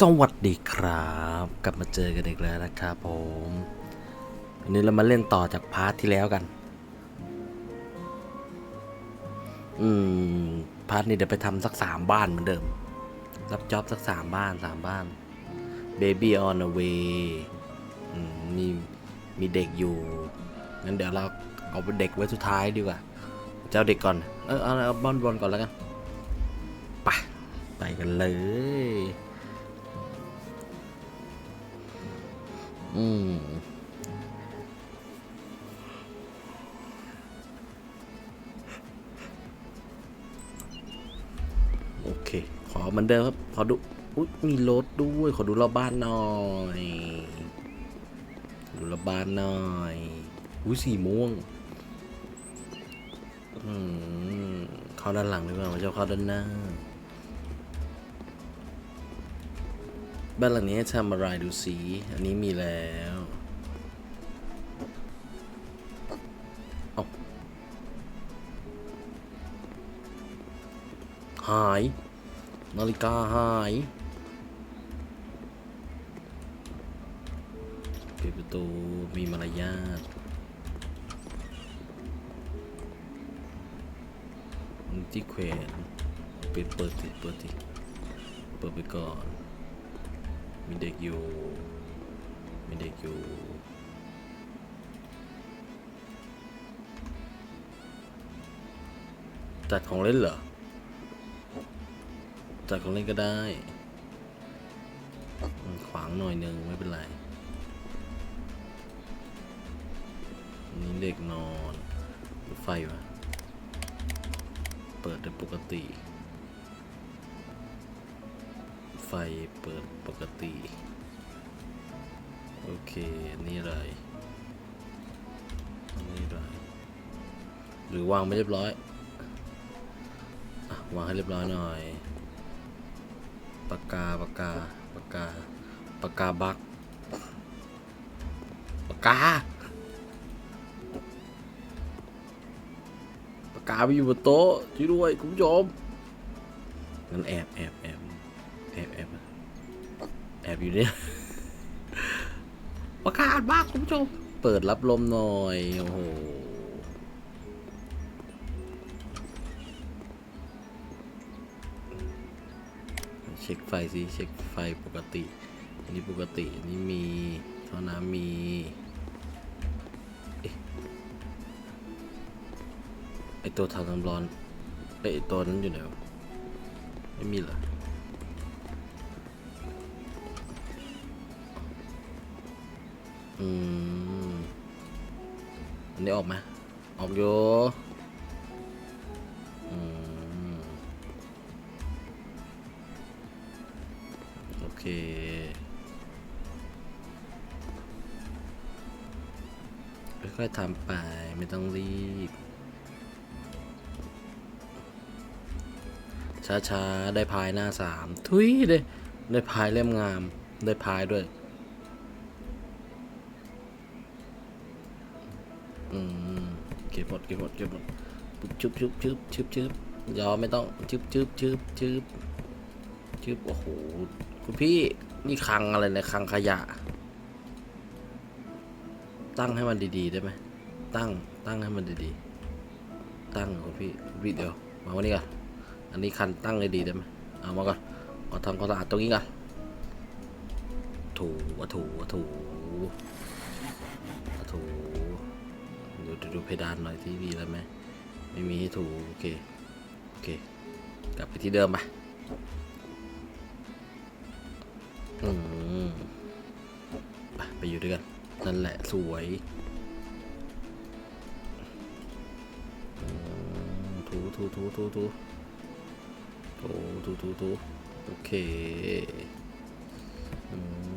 สวัสดีครับ กลับมาเจอกันอีกแล้วนะครับผมวันนี้เรามาเล่นต่อจากพาร์ทที่แล้วกัน อืม พาร์ทนี้เดี๋ยวไปทำสักสามบ้านเหมือนเดิม รับจ็อบสักสามบ้านสามบ้าน Baby on the way อืมมีมีเด็กอยู่งั้นเดี๋ยวเราเอาเด็กไว้สุดท้ายดีกว่า เจ้าเด็กก่อน เออเอาเอาบอลบอลก่อนแล้วกันไปไปกันเลย อืมโอเค ขอเหมือนเดิมครับ ขอดูอุ๊ยมีรถด้วย ขอดูรอบบ้านหน่อย ดูรอบบ้านหน่อยอุ้ยสีม่วง อืมเข้าด้านหลังดีกว่าไม่ชอบเข้าด้านหน้า บ้านหลังนี้ทำอะไรดูสีอันนี้มีแล้วเอาหาย นาฬิกาหายปิดประตูมีมารยาทที่แขวนปิดเปิดติดเปิดติดเปิดไปก่อน มีเด็กอยู่ มีเด็กอยู่ จัดของเล่นเหรอ จัดของเล่นก็ได้ ขวางหน่อยนึงไม่เป็นไร นี่เด็กนอน ไฟวะเปิดได้ปกติ เปิดปกติ โอเค นี่อะไรนี่อะไรหรือวางไม่เรียบร้อยอวางให้เรียบร้อยหน่อย ปากกา ปากกา ปากกา ปากกาบักปากกา ปากกาไปอยู่บนโต๊ะช่วยด้วยคุณผู้ชมงั้นแอบแอบแอบ แอบแอบแอบอยู่เนี่ยประกาศมากคุณผู้ชม เปิดรับลมหน่อย โอ้โห เช็คไฟสิ เช็คไฟปกติ อันนี้ปกติ อันนี้มีท่อน้ำมีไอตัวทำน้ำร้อนไอตัวนั้นอยู่ไหนไม่มีเหรอ อืมอันนี้ออกไหมออกอยู่อืมโอเคค่อยๆทำไปไม่ต้องรีบ ช้าๆ ได้พายหน้าสามทุยได้ได้พายเล่มงาม ได้พายด้วย อืมเก็บหมดเก็บหมดเก็บหมดปุ๊บชุบชุบชุบชุบชุบยอไม่ต้องชุบชุบชุบชุบชุบโอ้โหคุณพี่นี่คังอะไรเนี่ยคังขยะ ตั้งให้มันดีๆได้ไหมตั้งตั้งให้มันดีๆตั้งคุณพี่คุณพี่เดี๋ยวมาวันนี้ก่อนอันนี้คันตั้งให้ดีได้ไหมเอามาก่อนขอทำความสะอาดตรงนี้ก่อนถูอะถูอะถู ดูดูเพดานหน่อยที่มีแล้วไหมไม่มีให้ถูโอเคโอเค กลับไปที่เดิมไปอืมไปไปอยู่ด้วยกัน นั่นแหละสวยอืมถูถูถูถูถูถูถูถูถูโอเคอื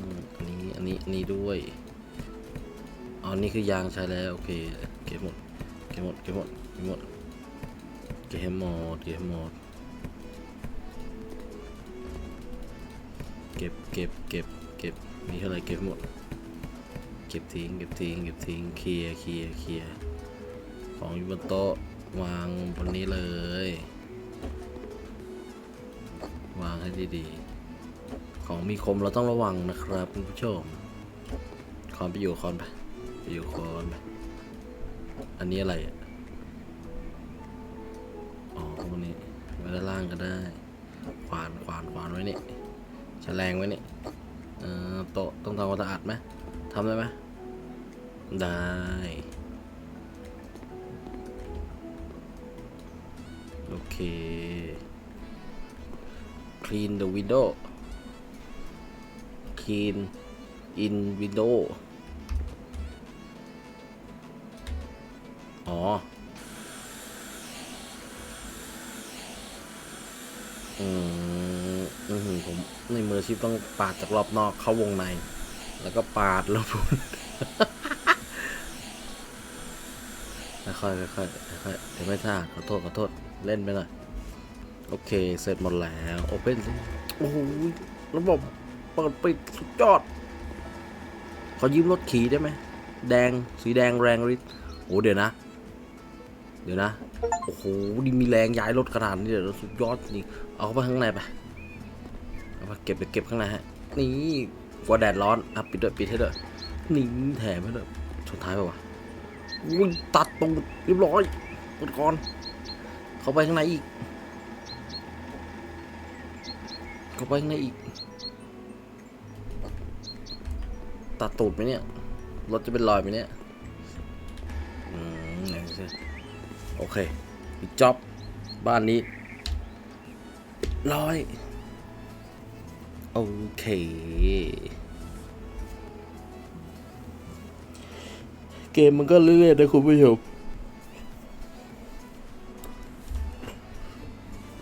มอันนี้ อันนี้ อันนี้ด้วย อ๋อ นี่คือยางใช้แล้ว โอเค เก็บหมด เก็บหมด เก็บหมด เก็บหมด เก็บหมด เก็บหมด เก็บ เก็บ เก็บ เก็บ มีเท่าไหรเก็บหมด เก็บทิ้ง เก็บทิ้ง เก็บทิ้ง เคลียร์ เคลียร์ เคลียร์ ของอยู่บนโต๊ะ วางบนนี้เลย วางให้ดีๆขของมีคมเราต้องระวังนะครับคุณผู้ชมคอนไปอยู่คอนไปไปอยู่คอนไป อันนี้อะไร อ๋อพวกนี้ไว้ด้านล่างก็ได้ ขวานขวานขวานไว้นี่แฉลงไว้นี่เออโต๊ะต้องทำความสะอาดไหมทำได้ไหมได้โอเค clean the window clean in window อ๋อ อืมอือหือผมในมือชีพต้องปาดจากรอบนอกเข้าวงใน แล้วก็ปาดแล้วพุ่นค่อยๆค่อยค่อยเดี๋ยวไม่ท่าขอโทษขอโทษ เล่นไปหน่อย โอเค เสร็จหมดแล้วโอเพ่นโอ้โหระบบเปิดปิดสุดยอด ขอยืมรถขี่ได้ไหม แดงสีแดงแรงฤทธิ์โอ้เดี๋ยวนะ เดี๋ยวนะ โอ้โหดิมีแรงย้ายรถขนาดนี้เดี๋ยวสุดยอดจริง เอาเข้าไปข้างในไป เอาไปเก็บไปเก็บข้างในฮะ นี่กลัวแดดร้อนอะปิดด้วยปิดให้ด้วยนี่แถมให้ด้วยชนท้ายไปวะอุ้ยตัดตูดเรียบร้อยกดก่อน เข้าไปข้างในอีก เข้าไปข้างในอีก ตัดตูดไหมเนี่ย รถจะเป็นรอยไหมเนี่ย อืมไหนสิ โอเคจ็อบบ้านนี้ร้อยโอเค เกมมันก็เรื่อยๆนะคุณผู้ชม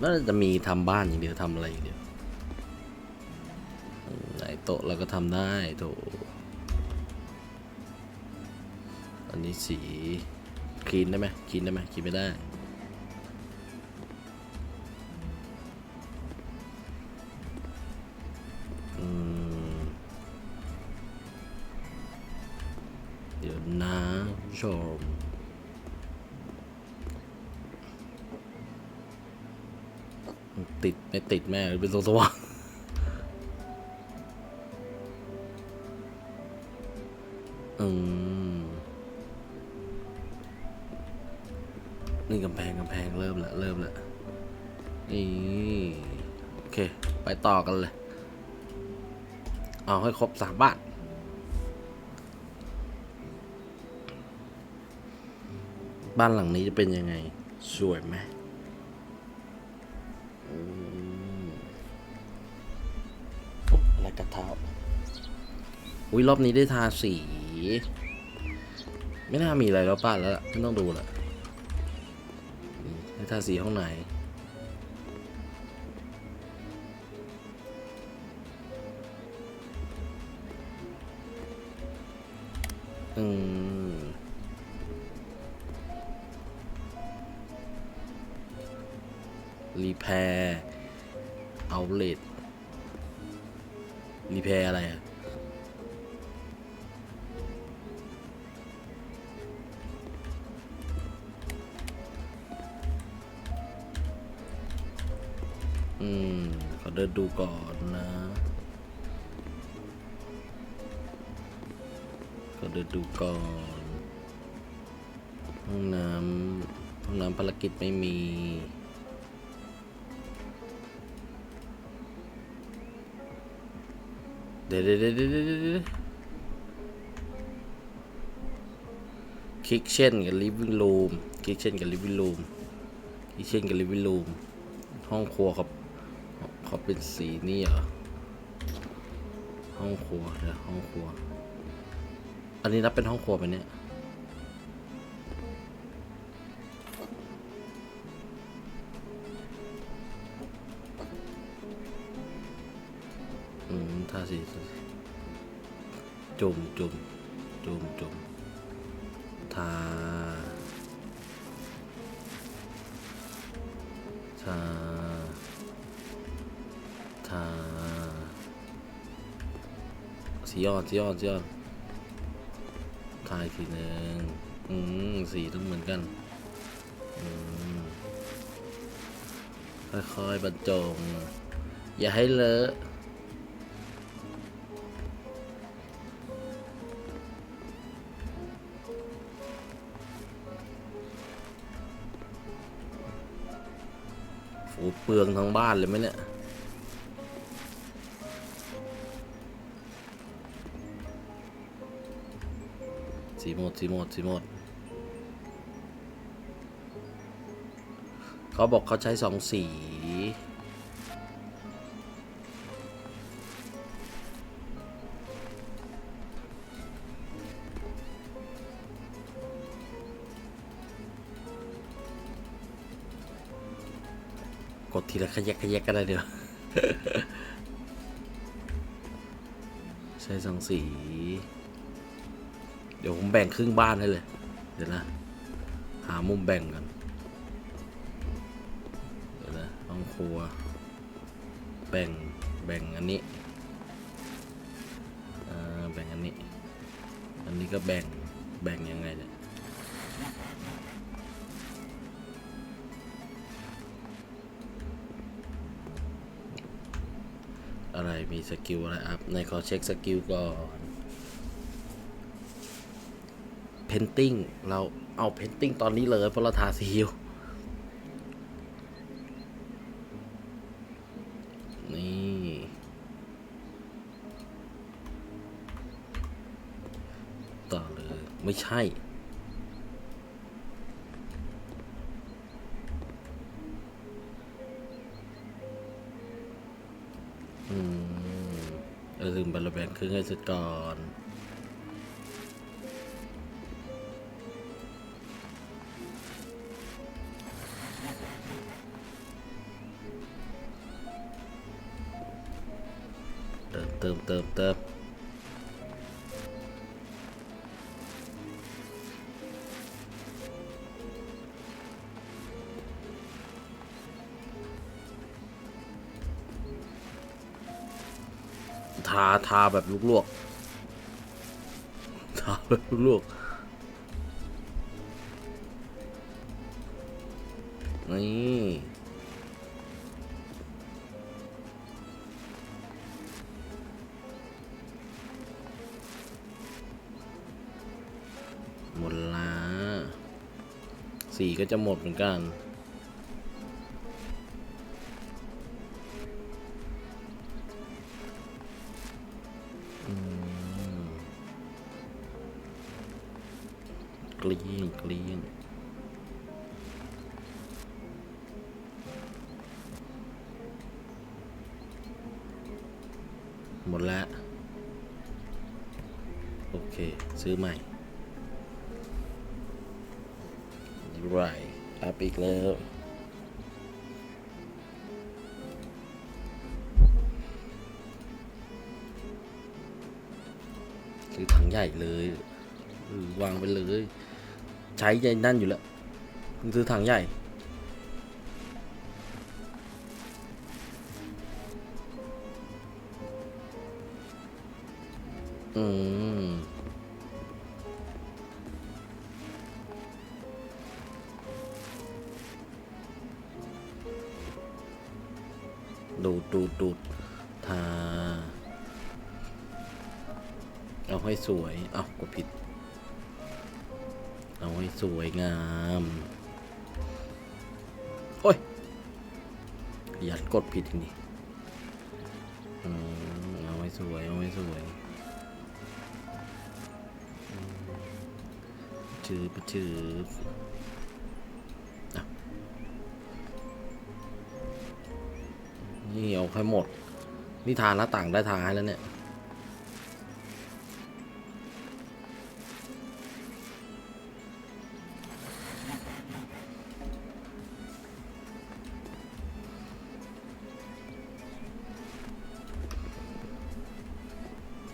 น่าจะมีทำบ้านอย่างเดียวทำอะไรอย่างเดียวไหนโต๊ะเราก็ทำได้โถอันนี้สี คลีนได้ไหมคลีนได้ไหมคลีนไม่ได้ เดี๋ยวนะผู้ชมติด ไม่ติดแม่เป็นตัวสว่าง เอาให้ครบสามบ้าน บ้านหลังนี้จะเป็นยังไง สวยไหมอืมโอ๊ะกระเท้าอุ้ยรอบนี้ได้ทาสี ไม่น่ามีอะไรแล้วป้าแล้ว ไม่ต้องดูละได้ทาสีห้องไหน อืมรีแพร์เอาเลทรีแพร์อะไรอะอืม ขอเดินดูก่อนนะ เดินดูก่อน ห้องน้ำห้องน้ำภารกิจไม่มีเดี๋ยวเดี๋ยวเดี๋ยวเดี๋ยวเดี๋ยวเดี๋ยวคิกเช่นกับลิฟวิ่งรูมคิกเช่นกับลิฟวิ่งรูมคิกเช่นกับลิฟวิ่งรูมห้องครัวเขาเขาเป็นสีนี่เหรอห้องครัวเดี๋ยวห้องครัว อันนี้นับเป็นห้องครัวไปเนี่ย อืมทาสีจุ่มจุ่มจุ่มจุ่มทาทาทาสีอ่อนสีอ่อนสีอ่อนาอีกทีหนึ่งอืมสีทุกเหมือนกัน อืม ค่อยๆบรรจง อย่าให้เลอะโอ้เปลืองทั้งบ้านเลยไหมเนี่ย สีหมดสีหมดสีหมดเขาบอกเขาใช้สองสีกดทีละขยักขยักก็ได้เดี๋ยวใช้สองสี ดี๋ยวผมแบ่งครึ่งบ้านให้เลย เดี๋ยวนะ หามุมแบ่งกัน เดี๋ยวนะห้องครัว แบ่ง แบ่งอันนี้อ่าแบ่งอันนี้ อันนี้ก็แบ่ง แบ่งยังไงเนี่ยอะไร มีสกิลอะไรอัพในขอเช็คสกิลก่อน เพนติ้งเราเอาเพนติ้งตอนนี้เลยเพราะเราทาสีอยู่นี่ต่อเลยไม่ใช่อืมเออลืมบรรแบงครึ่งให้เสร็จก่อน ติมเติมเติมเติมทา ทา แบบลวกๆทา แบบลวกๆนี่ สีก็จะหมดเหมือนกันเกลี้ยงเกลี้ยงหมดแล้ว โอเค ซื้อใหม่ อัพอีกแล้ว ซื้อถังใหญ่เลยวางไปเลย ใช้ใจนั่นอยู่แล้วซื้อถังใหญ่อืม ดูดดูดดูดทา เอาให้สวยเอากดผิด เอาให้สวยงาม โอ้ยยันกดผิดอีนี่เอาให้สวย เอาให้สวยอืมจืบจืบ นี่เอาให้หมด นี่ทานหน้าต่างได้ทาให้แล้วเนี่ย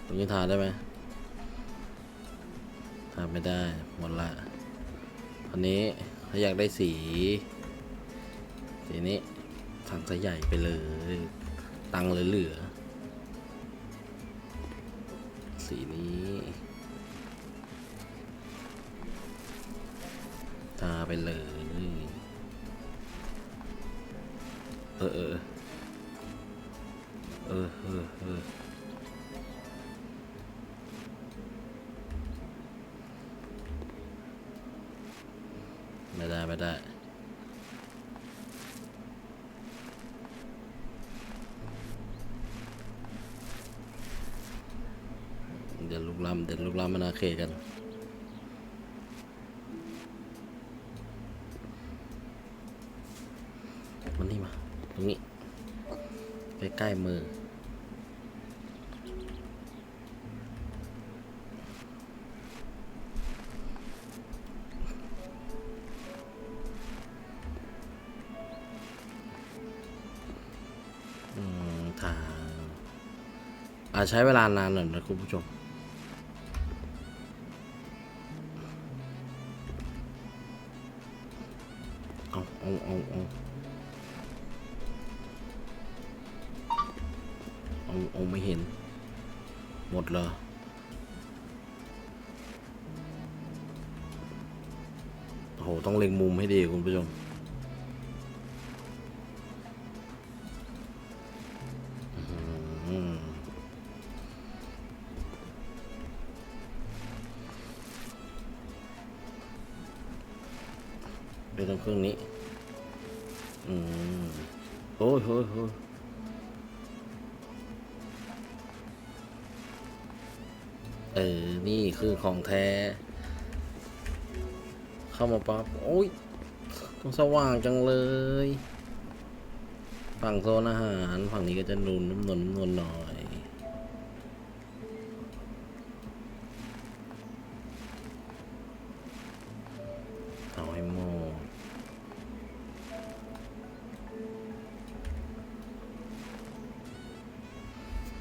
ตรงนี้ทาได้ไหมทานไม่ได้ หมดละอันนี้ถ้าอยากได้สี สีนี้ ถังซะใหญ่ไปเลย ตังค์เหลือ สีนี้ ทาไปเลย เออเออเออเออเออไม่ได้ ไม่ได้ เดี๋ยวลุ กล้ำเดี๋ยวลุกล้ำมานาเขตกัน มันนี่มา ตรงนี้ใกล้ๆมือ อืมทางอาจใช้เวลานานหน่อยนะคุณผู้ชม เป็นตรงเครื่องนี้ อืมโอ้ยโอ้ยโอ้ยเออ นี่คือของแท้ เข้ามาปั๊บ โอ้ยต้องสว่างจังเลย ฝั่งโซนอาหาร ฝั่งนี้ก็จะนุนน้ำนวลน้ำนวลหน่อย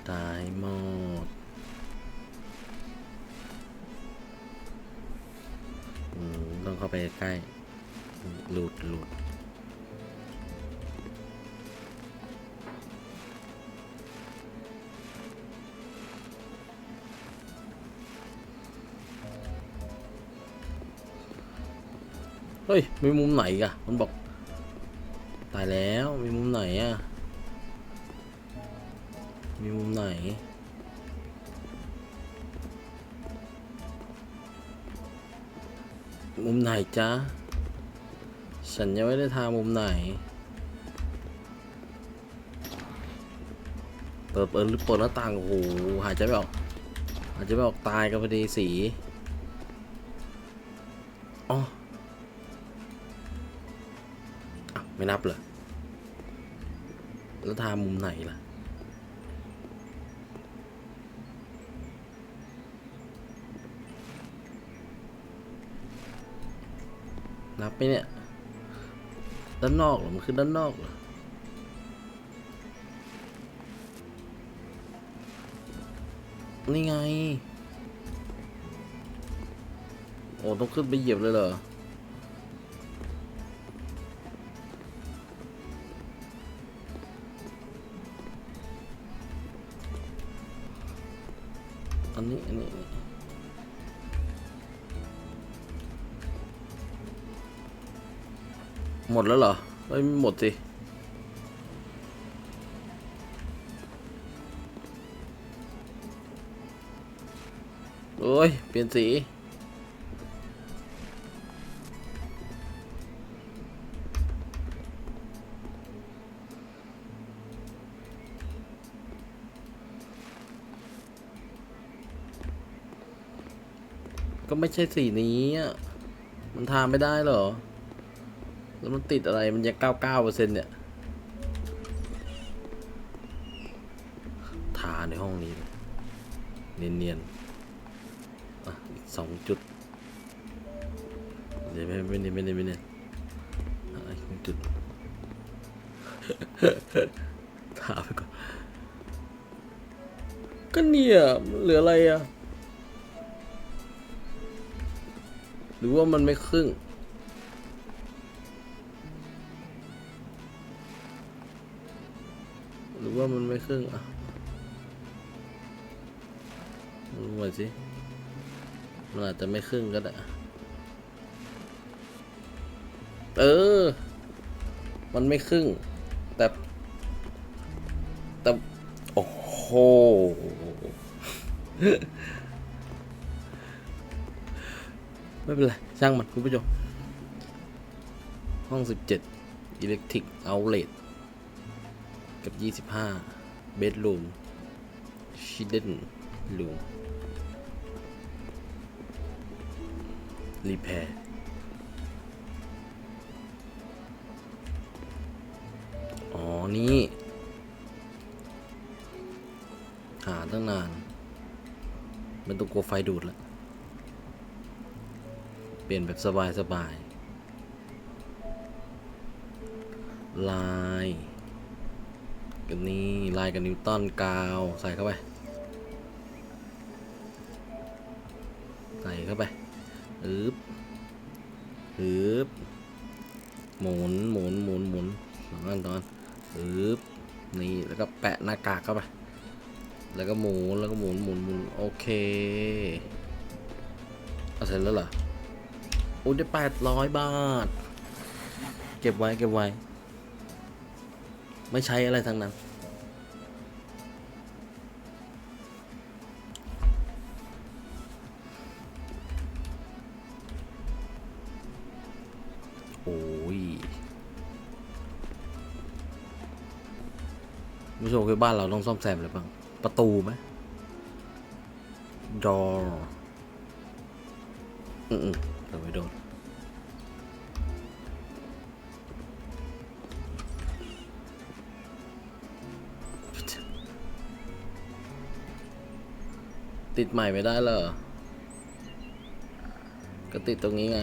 ตายหมดอืมต้องเข้าไปใกล้ หลุดหลุดเฮ้ย มีมุมไหนอีกะมันบอก ตายแล้ว มีมุมไหนอะ มีมุมไหน มุมไหนจ๊ะ ฉันยังไม่ได้ทามุมไหน เปิดเปิดหรือเปิดหน้าต่าง โอ้โห หายใจไม่ออก หายใจไม่ออกตายกันพอดีสีอ๋อไม่นับเหรอแล้วทามุมไหนล่ะ นับไหมเนี่ย ด้านนอกเหรอมันคือด้านนอกเหรอนี่ไง โอ้ต้องขึ้นไปเหยียบเลยเหรอ มดแล้วเหรอไม่หมดสิโอ้ย เปลี่ยนสีก็ไม่ใช่สีนี้อะมันทาไม่ได้เหรอ แล้วมันติดอะไรมันยังเก้าเก้าเปอร์เซ็นต์เนี่ยทาในห้องนี้เลยเนียนๆอะอีกสองจุดเดี๋ยวไม่ไม่เนียนไม่เนียนไม่เนียนอะอีกจุดทาไปก่อนก็เนี่ยมันเหลืออะไรอะ หรือว่ามันไม่ครึ่ง หรือว่ามันไม่ครึ่งอะดูมาสิมันอาจจะไม่ครึ่งก็ได้เออ มันไม่ครึ่ง แต่ แต่ โอ้โห ไม่เป็นไร ช่างมันคุณผู้ชม ห้อง17 Electric Outlet กั กับ 25 bedroom hidden room repair อ๋อ นี่ หาตั้งนาน มันต้องกลัวไฟดูดละ เปลี่ยนแบบสบายสบายลาย กันนี่ลายกับนิวตันกาวใส่เข้าไป ใส่เข้าไปฮึบฮึบหมุนหมุนหมุนหมุนสองอันตอนฮึบนี่แล้วก็แปะหน้ากากเข้าไปแล้วก็หมุนแล้วก็หมุนหมุนหมุนโอเคเอาเสร็จแล้วเหรอโอ้ยได้แปดร้อยบาท เก็บไว้เก็บไว้ ไม่ใช้อะไรทั้งนั้น โอ้ยผู้ชมคือบ้านเราต้องซ่อมแซมอะไรบ้าง ประตูไหมดออืมๆเราไม่โดน ติดใหม่ไม่ได้เหรอ ก็ติดตรงนี้ไง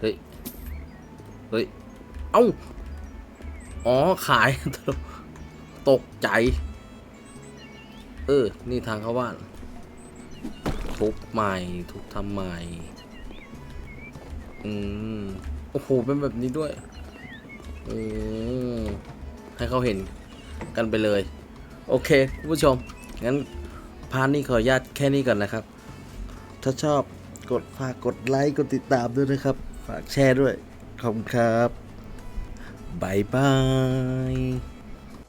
เฮ้ย เฮ้ย เอ้า อ๋อ ขาย ตกใจ เออ นี่ทางเข้าบ้าน ทุบใหม่ ทุบทำใหม่ อืม โอ้โห เป็นแบบนี้ด้วย อืมให้เขาเห็น กันไปเลย โอเคคุณผู้ชม งั้นพาร์ทนี้ขออนุญาตแค่นี้ก่อนนะครับ ถ้าชอบกดฝากกดไลค์กดติดตามด้วยนะครับ ฝากแชร์ด้วย ขอบคุณครับบายบาย